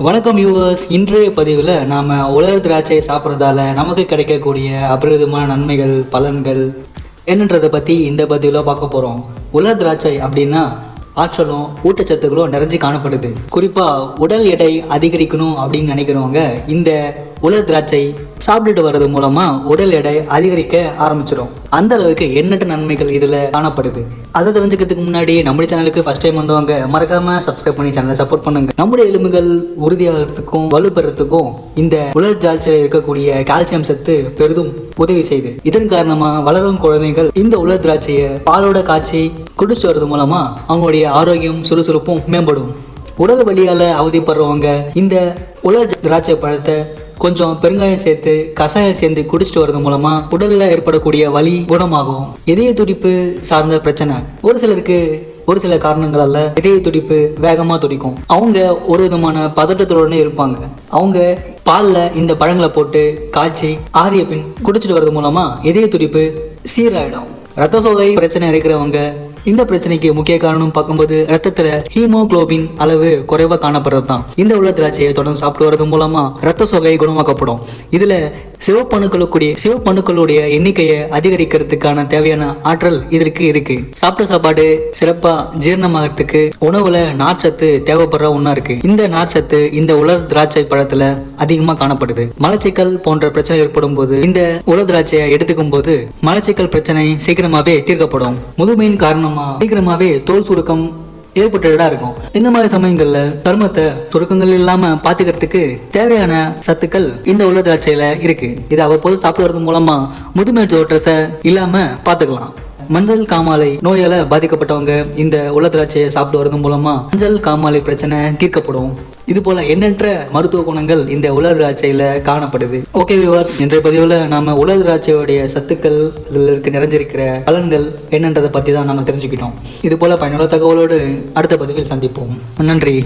வணக்கம் யூவர்ஸ் இன்றைய பதிவில் நாம் உலர் திராட்சை சாப்பிட்றதால நமக்கு கிடைக்கக்கூடிய அபரிதமான நன்மைகள் பலன்கள் என்னன்றதை பற்றி இந்த பதிவில் பார்க்க போகிறோம் உலர் திராட்சை அப்படின்னா ஆற்றலும் ஊட்டச்சத்துக்களும் நிறைஞ்சு காணப்படுது. குறிப்பாக உடல் எடை அதிகரிக்கணும் அப்படின்னு நினைக்கிறவங்க இந்த உலர் திராட்சை சாப்பிட்டுட்டு வர்றது மூலமாக உடல் எடை அதிகரிக்க ஆரம்பிச்சிடும் அந்த அளவுக்கு எண்ணற்ற நன்மைகள் இதில் காணப்படுது. அதை தெரிஞ்சுக்கிறதுக்கு முன்னாடி நம்முடைய சேனலுக்கு ஃபர்ஸ்ட் டைம் வந்தவங்க மறக்காம சப்ஸ்கிரைப் பண்ணி சேனலை சப்போர்ட் பண்ணுங்க. நம்முடைய எலும்புகள் உறுதியாகிறதுக்கும் வலுப்பெறத்துக்கும் இந்த உலர் திராட்சையில் இருக்கக்கூடிய கால்சியம் சத்து பெரிதும் உதவி செய்து இதன் காரணமா வளரும் குழந்தைகள் இந்த உலர் திராட்சையை பாலோட காய்ச்சி குடிச்சு வர்றது மூலமா அவங்களுடைய ஆரோக்கியம் சுறுசுறுப்பும் மேம்படும். உடல் வழியால் அவதிப்படுறவங்க இந்த உலர் திராட்சை பழத்தை கொஞ்சம் பெருங்காயம் சேர்த்து கஷாயம் சேர்ந்து குடிச்சிட்டு வரது மூலமா உடல்ல ஏற்படக்கூடிய வலி குணமாகும். இதய துடிப்பு சார்ந்த பிரச்சனை. ஒரு சிலருக்கு ஒரு சில காரணங்களால இதய துடிப்பு வேகமா துடிக்கும். அவங்க ஒரு விதமான பதட்டத்துடனே இருப்பாங்க. அவங்க பால்ல இந்த பழங்களை போட்டு காய்ச்சி ஆரிய பின் குடிச்சிட்டு வர்றது மூலமா இதய துடிப்பு சீராயிடும். ரத்த சோகை பிரச்சனை இருக்கிறவங்க இந்த பிரச்சனைக்கு முக்கிய காரணம் பார்க்கும்போது ரத்தத்துல ஹீமோகுளோபின் அளவு குறைவா காணப்படுறது தான் இந்த உள்ள திராட்சையை தொடர்ந்து சாப்பிட்டு வரது மூலமா ரத்த சோகை குணமாக்கப்படும். இதுல சிவப்பணுக்களுக்குடைய சிவப்பணுக்களுடைய எண்ணிக்கையை அதிகரிக்கிறதுக்கான தேவையான ஆற்றல் இதற்கு இருக்கு. சாப்பிட்ட சாப்பாடு சிறப்பா ஜீரணமாகறதுக்கு உணவுல நார்ச்சத்து தேவைப்படுற ஒண்ணா இருக்கு. இந்த நார்ச்சத்து இந்த உலர் திராட்சை பழத்துல அதிகமா காணப்படுது. மலச்சிக்கல் போன்ற பிரச்சனை ஏற்படும் போது இந்த உலர் திராட்சையை எடுத்துக்கும் போது மலச்சிக்கல் பிரச்சனை சீக்கிரமாவே தீர்க்கப்படும். முதுமையின் காரணம் சீக்கிரமாவே தோல் சுருக்கம் ஏற்பட்டுடா இருக்கும். இந்த மாதிரி சமயங்கள்ல சருமத்தை சுருக்கங்கள் இல்லாம பாத்துக்கிறதுக்கு தேவையான சத்துக்கள் இந்த உள்ள திராட்சையில இருக்கு. இதை அவ்வப்போது சாப்பிடுறது மூலமா முதுமை தோற்றத்தை இல்லாம பாத்துக்கலாம். மஞ்சள் காமாலை நோயால பாதிக்கப்பட்டவங்க இந்த உள்ள திராட்சையை சாப்பிட்டு வரது மூலமா மஞ்சள் காமாலை பிரச்சனை தீர்க்கப்படும். இது போல எண்ணற்ற மருத்துவ குணங்கள் இந்த உலர் திராட்சையில காணப்படுது. ஓகே விவர்ஸ் இன்றைய பதிவுல நாம உலர் திராட்சையோடைய சத்துக்கள் இதில் இருக்க நிறைஞ்சிருக்கிற பலன்கள் என்னன்றதை பத்தி தான் நம்ம தெரிஞ்சுக்கிட்டோம். இது போல பயனுள்ள தகவலோடு அடுத்த பதிவில் சந்திப்போம். நன்றி.